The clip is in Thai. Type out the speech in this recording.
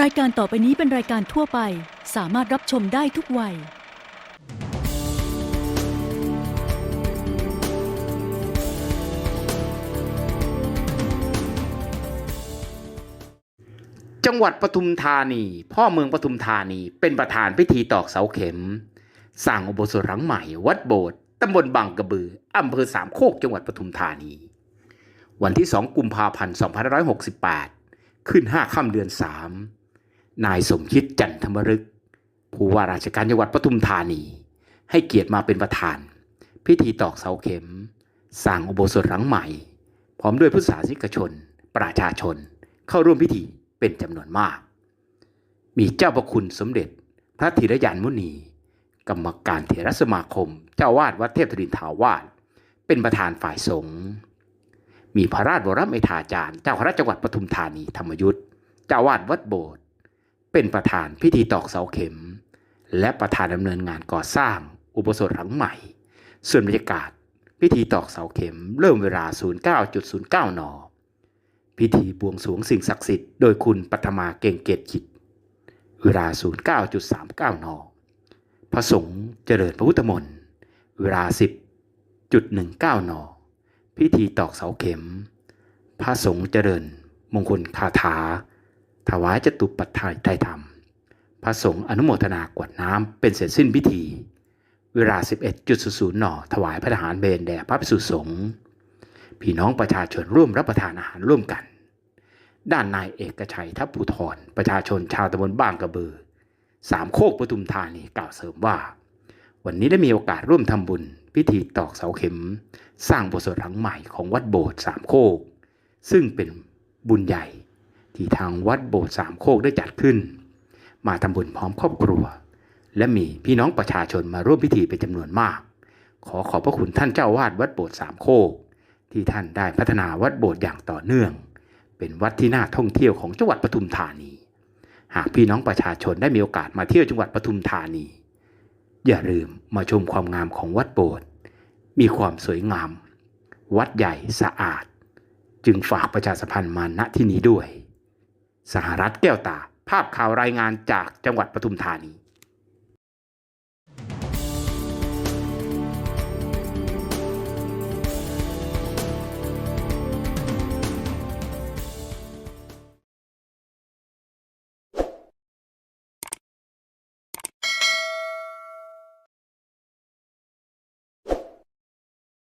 รายการต่อไปนี้เป็นรายการทั่วไป สามารถรับชมได้ทุกวัย จังหวัดปทุมธานี พ่อเมืองปทุมธานีเป็นประธานพิธีตอกเสาเข็ม สร้างอุโบสถหลังใหม่ วัดโบสถ์ตำบลบางกระบืออำเภอสามโคกจังหวัดปทุมธานี วันที่ 2 กุมภาพันธ์ 2568 ขึ้น 5 ค่ำเดือน 3 นายสมคิดจันทมรึก ผู้ว่าราชการจังหวัดปทุมธานี ให้เกียรติมาเป็นประธาน พิธีตอกเสาเข็ม สร้างอุโบสถหลังใหม่ พร้อมด้วยพุทธศาสนิกชน ประชาชน เข้าร่วมพิธีเป็นจำนวนมาก มีเจ้าประคุณสมเด็จ พระธีรยานมุนี กรรมการเถรสมาคม เจ้าวาดวัดเทพธรินทาวาสเป็นประธานฝ่ายสงฆ์มีพระราชวรมเมธาจารย์ เจ้าคณะจังหวัดปทุมธานีธรรมยุทธเจ้าวาดวัดโบสถ์ เป็นประธานพิธีตอกเสาเข็ม และประธานดำเนินงานก่อสร้างอุโบสถหลังใหม่ ส่วนบรรยากาศ พิธีตอกเสาเข็มเริ่มเวลา 09.09 น พิธีบวงสรวงสิ่งศักดิ์สิทธิ์โดยคุณปัทมาเก่งเกตจิต เวลา 09.39 น พระสงฆ์เจริญพระพุทธมนต์เวลา 10.19 น พิธีตอกเสาเข็ม พระสงฆ์เจริญมงคลคาถา ถวายจตุปัฏฐายไทยธรรม พระสงฆ์อนุโมทนากวดน้ำเป็นเสร็จสิ้นพิธี เวลา 11.00นถวายพระทหารเบญแด่พระภิกษุสงฆ์พี่น้องประชาชนร่วมรับประทานอาหารร่วมกัน ด้านนายเอกชัยทัพภูธรประชาชนชาวตำบลบ้างกระเบือสามโคกปทุมธานีกล่าวเสริมว่า วันนี้ได้มีโอกาสร่วมทำบุญ พิธีตอกเสาเข็ม สร้างโบสถ์หลังใหม่ของวัดโบสถ์สามโคก ซึ่งเป็นบุญใหญ่ ที่ทางวัดโบสถ์สามโคกได้จัดขึ้น มาทำบุญพร้อมครอบครัว และมีพี่น้องประชาชนมาร่วมพิธีเป็นจำนวนมาก ขอขอบพระคุณท่านเจ้าวาดวัดโบสถ์สามโคก ที่ท่านได้พัฒนาวัดโบสถ์อย่างต่อเนื่อง เป็นวัดที่น่าท่องเที่ยวของจังหวัดปทุมธานี หากพี่น้องประชาชนได้มีโอกาสมาเที่ยวจังหวัดปทุมธานี อย่าลืมมาชมความงามของวัดโบสถ์มีความสวยงาม วัดใหญ่สะอาด จึงฝากประชาสัมพันธ์มาณที่นี้ด้วย สหรัฐแก้วตา ภาพข่าวรายงานจากจังหวัดปทุมธานี